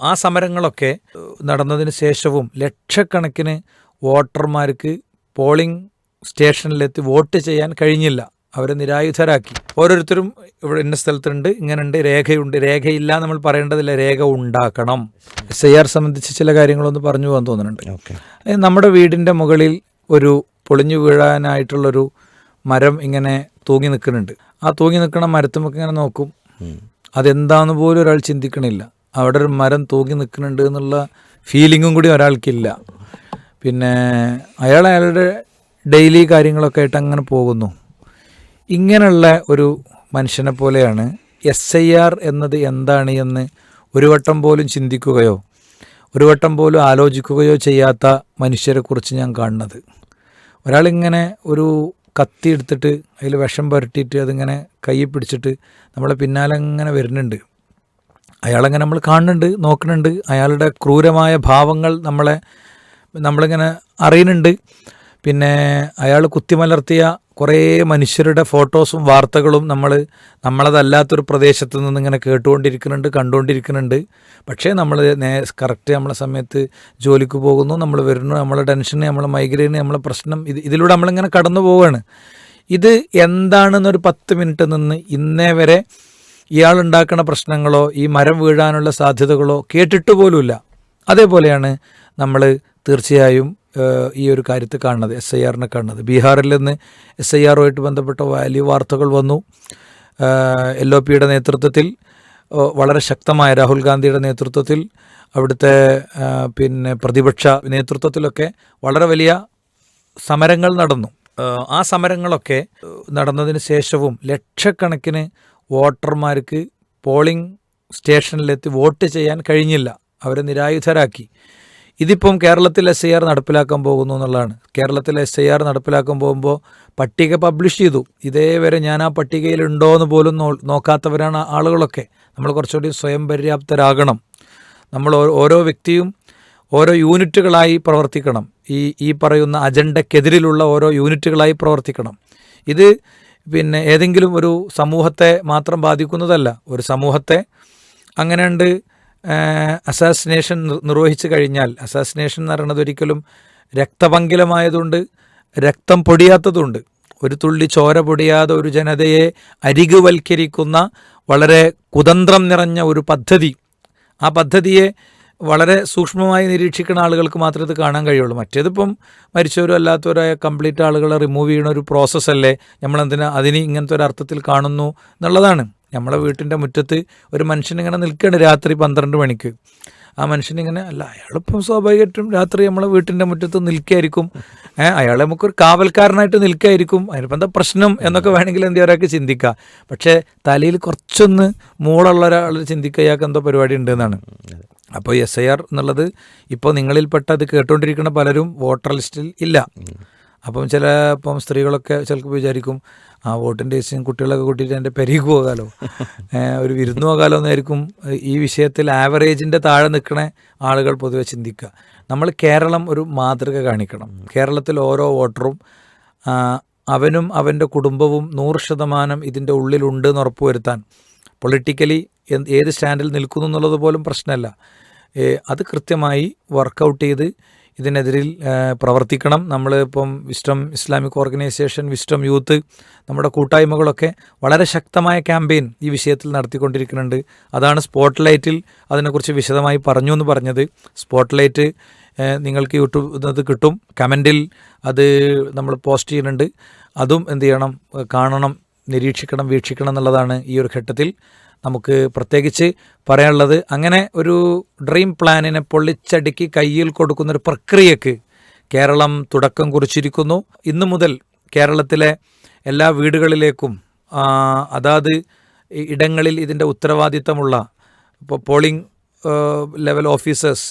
ആ സമരങ്ങളൊക്കെ നടന്നതിന് ശേഷവും ലക്ഷക്കണക്കിന് വോട്ടർമാർക്ക് പോളിംഗ് സ്റ്റേഷനിലെത്തി വോട്ട് ചെയ്യാൻ കഴിഞ്ഞില്ല. അവരെ നിരായുധരാക്കി. ഓരോരുത്തരും ഇവിടെ ഇന്ന സ്ഥലത്തുണ്ട് ഇങ്ങനെയുണ്ട് രേഖയുണ്ട്. രേഖയില്ല നമ്മൾ പറയേണ്ടതില്ല. രേഖ ഉണ്ടാക്കണം. എസ് ഐ ആർ സംബന്ധിച്ച് ചില കാര്യങ്ങളൊന്ന് പറഞ്ഞു പോകാൻ തോന്നുന്നുണ്ട്. നമ്മുടെ വീടിന്റെ മുകളിൽ ഒരു പൊളിഞ്ഞു വീഴാനായിട്ടുള്ളൊരു മരം ഇങ്ങനെ തൂങ്ങി നിൽക്കുന്നുണ്ട്. ആ തൂങ്ങി നിൽക്കുന്ന മരത്തുമൊക്കെ ഇങ്ങനെ നോക്കും. അതെന്താന്ന് പോലും ഒരാൾ ചിന്തിക്കണില്ല. അവിടെ ഒരു മരം തൂങ്ങി നിൽക്കുന്നുണ്ട് എന്നുള്ള ഫീലിങ്ങും കൂടി ഒരാൾക്കില്ല. പിന്നെ അയാൾ അയാളുടെ ഡെയിലി കാര്യങ്ങളൊക്കെ ആയിട്ട് അങ്ങനെ പോകുന്നു. ഇങ്ങനെയുള്ള ഒരു മനുഷ്യനെ പോലെയാണ് എസ് ഐ ആർ എന്നത് എന്താണ് എന്ന് ഒരു വട്ടം പോലും ചിന്തിക്കുകയോ ഒരു വട്ടം പോലും ആലോചിക്കുകയോ ചെയ്യാത്ത മനുഷ്യരെക്കുറിച്ച് ഞാൻ കാണുന്നത്. ഒരാളിങ്ങനെ ഒരു കത്തി എടുത്തിട്ട് അതിൽ വിഷം പുരട്ടിയിട്ട് അതിങ്ങനെ കൈ പിടിച്ചിട്ട് നമ്മളെ പിന്നാലെ ഇങ്ങനെ വരുന്നുണ്ട്. അയാളങ്ങനെ നമ്മൾ കാണുന്നുണ്ട് നോക്കുന്നുണ്ട്. അയാളുടെ ക്രൂരമായ ഭാവങ്ങൾ നമ്മളെ നമ്മളിങ്ങനെ അറിയുന്നുണ്ട്. പിന്നെ അയാൾ കുത്തിമലർത്തിയ കുറേ മനുഷ്യരുടെ ഫോട്ടോസും വാർത്തകളും നമ്മൾ നമ്മളതല്ലാത്തൊരു പ്രദേശത്ത് നിന്ന് ഇങ്ങനെ കേട്ടുകൊണ്ടിരിക്കുന്നുണ്ട് കണ്ടുകൊണ്ടിരിക്കുന്നുണ്ട്. പക്ഷേ നമ്മൾ നേ കറക്റ്റ് നമ്മളെ സമയത്ത് ജോലിക്ക് പോകുന്നു നമ്മൾ വരുന്നു നമ്മളെ ടെൻഷന് നമ്മളെ മൈഗ്രെയിന് നമ്മളെ പ്രശ്നം ഇത് ഇതിലൂടെ നമ്മളിങ്ങനെ കടന്നു പോവുകയാണ് ഇത് എന്താണെന്നൊരു പത്ത് മിനിറ്റ് നിന്ന് ഇന്നേ വരെ ഇയാൾ ഉണ്ടാക്കുന്ന പ്രശ്നങ്ങളോ ഈ മരം വീഴാനുള്ള സാധ്യതകളോ കേട്ടിട്ട് പോലുമില്ല. അതേപോലെയാണ് നമ്മൾ തീർച്ചയായും ഈ ഒരു കാര്യത്തെ കാണുന്നത് എസ് ഐ ആറിനെ കാണുന്നത്. ബീഹാറിൽ നിന്ന് എസ് ഐ ആറുമായിട്ട് ബന്ധപ്പെട്ട വലിയ വാർത്തകൾ വന്നു. എൽ ഒ പിയുടെ നേതൃത്വത്തിൽ വളരെ ശക്തമായ രാഹുൽ ഗാന്ധിയുടെ നേതൃത്വത്തിൽ അവിടുത്തെ പിന്നെ പ്രതിപക്ഷ നേതൃത്വത്തിലൊക്കെ വളരെ വലിയ സമരങ്ങൾ നടന്നു. ആ സമരങ്ങളൊക്കെ നടന്നതിന് ശേഷവും ലക്ഷക്കണക്കിന് വോട്ടർമാർക്ക് പോളിംഗ് സ്റ്റേഷനിലെത്തി വോട്ട് ചെയ്യാൻ കഴിഞ്ഞില്ല. അവരെ നിരായുധരാക്കി. ഇതിപ്പം കേരളത്തിൽ എസ് ഐ ആർ നടപ്പിലാക്കാൻ പോകുന്നു എന്നുള്ളതാണ്. കേരളത്തിൽ എസ് ഐ ആർ നടപ്പിലാക്കാൻ പോകുമ്പോൾ പട്ടിക പബ്ലിഷ് ചെയ്തു. ഇതേവരെ ഞാൻ ആ പട്ടികയിൽ ഉണ്ടോ എന്ന് പോലും നോക്കാത്തവരാണ് ആളുകളൊക്കെ. നമ്മൾ കുറച്ചുകൂടി സ്വയം പര്യാപ്തരാകണം. നമ്മൾ ഓരോ വ്യക്തിയും ഓരോ യൂണിറ്റുകളായി പ്രവർത്തിക്കണം. ഈ ഈ പറയുന്ന അജണ്ടക്കെതിരിലുള്ള ഓരോ യൂണിറ്റുകളായി പ്രവർത്തിക്കണം. ഇത് പിന്നെ ഏതെങ്കിലും ഒരു സമൂഹത്തെ മാത്രം ബാധിക്കുന്നതല്ല. ഒരു സമൂഹത്തെ അങ്ങനെയുണ്ട് അസാസിനേഷൻ നിർവഹിച്ചു കഴിഞ്ഞാൽ. അസാസിനേഷൻ എന്ന് പറയുന്നത് ഒരിക്കലും രക്തപങ്കിലമായതുകൊണ്ട് രക്തം പൊടിയാത്തതുണ്ട്. ഒരു തുള്ളി ചോര പൊടിയാതെ ഒരു ജനതയെ അരികുവൽക്കരിക്കുന്ന വളരെ കുതന്ത്രം നിറഞ്ഞ ഒരു പദ്ധതി. ആ പദ്ധതിയെ വളരെ സൂക്ഷ്മമായി നിരീക്ഷിക്കുന്ന ആളുകൾക്ക് മാത്രമേ ഇത് കാണാൻ കഴിയുള്ളൂ. മറ്റേതിപ്പം മരിച്ചവരും അല്ലാത്തവരായ കംപ്ലീറ്റ് ആളുകളെ റിമൂവ് ചെയ്യുന്ന ഒരു പ്രോസസ്സല്ലേ നമ്മളെന്തിനാ അതിന് ഇങ്ങനത്തെ ഒരു അർത്ഥത്തിൽ കാണുന്നു എന്നുള്ളതാണ്. നമ്മളെ വീട്ടിന്റെ മുറ്റത്ത് ഒരു മനുഷ്യൻ ഇങ്ങനെ നിൽക്കുകയാണ് രാത്രി പന്ത്രണ്ട് മണിക്ക്. ആ മനുഷ്യനിങ്ങനെ അല്ല അയാളിപ്പം സ്വാഭാവികമായിട്ടും രാത്രി നമ്മളെ വീട്ടിന്റെ മുറ്റത്ത് നിൽക്കായിരിക്കും. അയാളെ നമുക്കൊരു കാവൽക്കാരനായിട്ട് നിൽക്കായിരിക്കും. അതിനിപ്പോൾ എന്താ പ്രശ്നം? എന്നൊക്കെ വേണമെങ്കിൽ എന്ത് ഒരാൾക്ക് ചിന്തിക്കുക പക്ഷേ തലയിൽ കുറച്ചൊന്ന് മൂളുള്ള ഒരാൾ ചിന്തിക്കുക ഇയാൾക്ക് എന്തോ പരിപാടി ഉണ്ടെന്നാണ്. അപ്പോൾ എസ് ഐ ആർ എന്നുള്ളത് ഇപ്പോൾ നിങ്ങളിൽപ്പെട്ട അത് കേട്ടുകൊണ്ടിരിക്കുന്ന പലരും വോട്ടർ ലിസ്റ്റിൽ ഇല്ല. അപ്പം ചില ഇപ്പം സ്ത്രീകളൊക്കെ ചിലപ്പോൾ വിചാരിക്കും ആ വോട്ടിന്റെ ദിവസം കുട്ടികളൊക്കെ കൂട്ടിയിട്ട് എന്റെ പെരീക്ക് പോകാലോ. ഒരു വിരുന്ന് പോകാലോ എന്നായിരിക്കും ഈ വിഷയത്തിൽ ആവറേജിന്റെ താഴെ നിൽക്കുന്ന ആളുകൾ പൊതുവെ ചിന്തിക്കുക. നമ്മൾ കേരളം ഒരു മാതൃക കാണിക്കണം. കേരളത്തിൽ ഓരോ വോട്ടറും അവനും അവന്റെ കുടുംബവും നൂറ് ശതമാനം ഇതിന്റെ ഉള്ളിലുണ്ട് എന്ന് ഉറപ്പുവരുത്താൻ പൊളിറ്റിക്കലി ഏത് സ്റ്റാൻഡിൽ നിൽക്കുന്നു എന്നുള്ളത് പോലും പ്രശ്നമല്ല. അത് കൃത്യമായി വർക്കൗട്ട് ചെയ്ത് ഇതിനെതിരിൽ പ്രവർത്തിക്കണം. നമ്മൾ ഇപ്പം Wisdom Islamic organisation Wisdom youth നമ്മുടെ കൂട്ടായ്മകളൊക്കെ വളരെ ശക്തമായ ക്യാമ്പയിൻ ഈ വിഷയത്തിൽ നടത്തിക്കൊണ്ടിരിക്കുന്നുണ്ട്. അതാണ് സ്പോട്ട് ലൈറ്റിൽ അതിനെക്കുറിച്ച് വിശദമായി പറഞ്ഞു എന്ന് പറഞ്ഞത്. സ്പോട്ട് ലൈറ്റ് നിങ്ങൾക്ക് യൂട്യൂബ് അത് കിട്ടും. കമന്റിൽ അത് നമ്മൾ പോസ്റ്റ് ചെയ്യുന്നുണ്ട്. അതും എന്ത് ചെയ്യണം? കാണണം. നിരീക്ഷിക്കണം വീക്ഷിക്കണം എന്നുള്ളതാണ് ഈ ഒരു ഘട്ടത്തിൽ നമുക്ക് പ്രത്യേകിച്ച് പറയാനുള്ളത്. അങ്ങനെ ഒരു ഡ്രീം പ്ലാനിനെ പൊള്ളിച്ചടുക്കി കയ്യിൽ കൊടുക്കുന്ന ഒരു പ്രക്രിയക്ക് കേരളം തുടക്കം കുറിച്ചിരിക്കുന്നു. ഇന്നു മുതൽ കേരളത്തിലെ എല്ലാ വീടുകളിലേക്കും അതാത് ഇടങ്ങളിൽ ഇതിന്റെ ഉത്തരവാദിത്തമുള്ള ഇപ്പോൾ പോളിംഗ് ലെവൽ ഓഫീസേഴ്സ്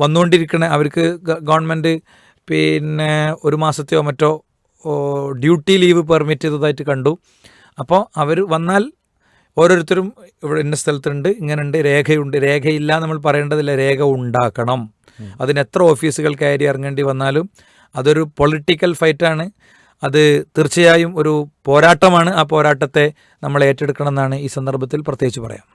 വന്നുകൊണ്ടിരിക്കണ അവർക്ക് ഗവൺമെന്റ് പിന്നെ ഒരു മാസത്തെയോ മറ്റോ ഡ്യൂട്ടി ലീവ് പെർമിറ്റ് ചെയ്തതായിട്ട് കണ്ടു. അപ്പോൾ അവർ വന്നാൽ ഓരോരുത്തരും ഇവിടെ ഇന്ന സ്ഥലത്തുണ്ട് ഇങ്ങനെയുണ്ട് രേഖയുണ്ട്. രേഖയില്ല നമ്മൾ പറയേണ്ടതില്ല രേഖ ഉണ്ടാക്കണം. അതിന് എത്ര ഓഫീസുകൾ കയറി ഇറങ്ങേണ്ടി വന്നാലും അതൊരു പൊളിറ്റിക്കൽ ഫൈറ്റാണ് അത് തീർച്ചയായും ഒരു പോരാട്ടമാണ്. ആ പോരാട്ടത്തെ നമ്മൾ ഏറ്റെടുക്കണം എന്നാണ് ഈ സന്ദർഭത്തിൽ പ്രത്യേകിച്ച് പറയാം.